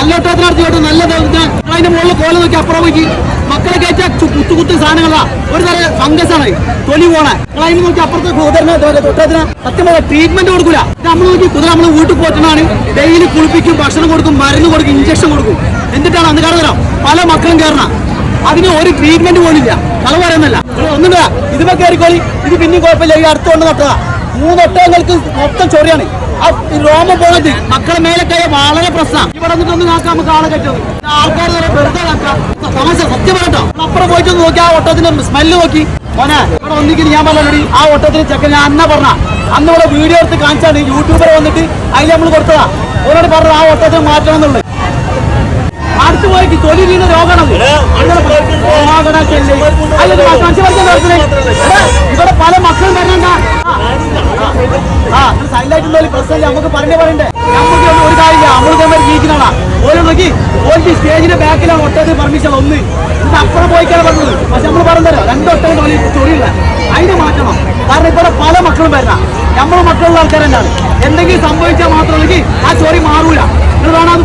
നല്ല ഒട്ടത്തിന് നല്ല അതിന്റെ മുകളിൽ കോല നോക്കി അപ്പുറം നോക്കി മക്കളെ കയറ്റ കുത്തു കുത്തു സാധനങ്ങളാ. ഒരു തരം ഫംഗസാണ് തൊലി പോണെ. അതിനെ നോക്കി അപ്പുറത്തെ കുതിരനെ സത്യം പറയാം ട്രീറ്റ്മെന്റ് കൊടുക്കൂല. നമ്മൾ നോക്കി കുതിര നമ്മൾ വീട്ടിൽ പോറ്റണാണ് ഡെയിലി കുളിപ്പിക്കും ഭക്ഷണം കൊടുക്കും മരുന്ന് കൊടുക്കും ഇഞ്ചക്ഷൻ കൊടുക്കും. എന്നിട്ടാണ് അന്ന് കാരണം പല മക്കളും കയറണം അതിന് ഒരു ട്രീറ്റ്മെന്റ് പോലില്ല കള പറയുന്നില്ല. ഒന്നുണ്ടാ ഇതിപ്പോ കയറിക്കോളി ഇത് പിന്നെ കുഴപ്പമില്ല. ഈ അടുത്തുകൊണ്ട് നട്ടതാ മൂന്ന് ഒട്ടകങ്ങൾക്ക് മൊത്തം ചൊറിയാണ്. ആ രോമം പോണത് മക്കളെ മേലെ കൈ വളരെ പ്രശ്നം. ഇവിടെ നിന്നിട്ടൊന്ന് നോക്കാം നമുക്ക് ആളെ കയറ്റും ആൾക്കാർ വരെ വെറുതെ തമാശ സത്യം പറയട്ടോ. അപ്പുറം പോയിട്ട് നോക്കി ആ ഒട്ടത്തിന്റെ സ്മെല്ല് നോക്കി. മോനെ ഇവിടെ ഒന്നിക്കിന് ഞാൻ പറഞ്ഞി ആ ഒട്ടത്തിന് ചെക്കൻ ഞാൻ അന്ന പറഞ്ഞ അന്ന് ഇവിടെ വീഡിയോ എടുത്ത് കാണിച്ചാണ് യൂട്യൂബർ വന്നിട്ട് അതിൽ നമ്മൾ കൊടുത്തതാ. ഓരോട് പറഞ്ഞു ആ ഒട്ടത്തിന് മാറ്റണം എന്നുള്ളത്. അടുത്ത് പോയിട്ട് തൊലി വീണ രോഗമാണ് ആ സൈലൈറ്റുള്ള പ്രശ്നമില്ല നമുക്ക് പറഞ്ഞേ പറയണ്ടേ? നമുക്ക് ഒരു കാര്യമില്ല. നമ്മൾ ഇതേമാതിരി ജീവിക്കുന്നതാ ഓരോ നോക്കി ഓർക്ക് സ്റ്റേജിന്റെ ബാക്കിലാണ് ഒട്ടത് പെർമിഷൻ ഒന്ന് ഇത് അപ്പുറം പോയിക്കാണ് പറഞ്ഞത്. പക്ഷെ നമ്മൾ പറഞ്ഞല്ലോ രണ്ടൊട്ടം തൊലി തൊഴിലില്ല അതിനെ മാറ്റണം. കാരണം ഇവിടെ പല മക്കളും വരണ. നമ്മളെ മക്കളുള്ള ആൾക്കാർ എന്തെങ്കിലും സംഭവിച്ചാൽ മാത്രമല്ലെങ്കിൽ ആ ചൊറി മാറൂല. നിങ്ങൾ പോയേക്കും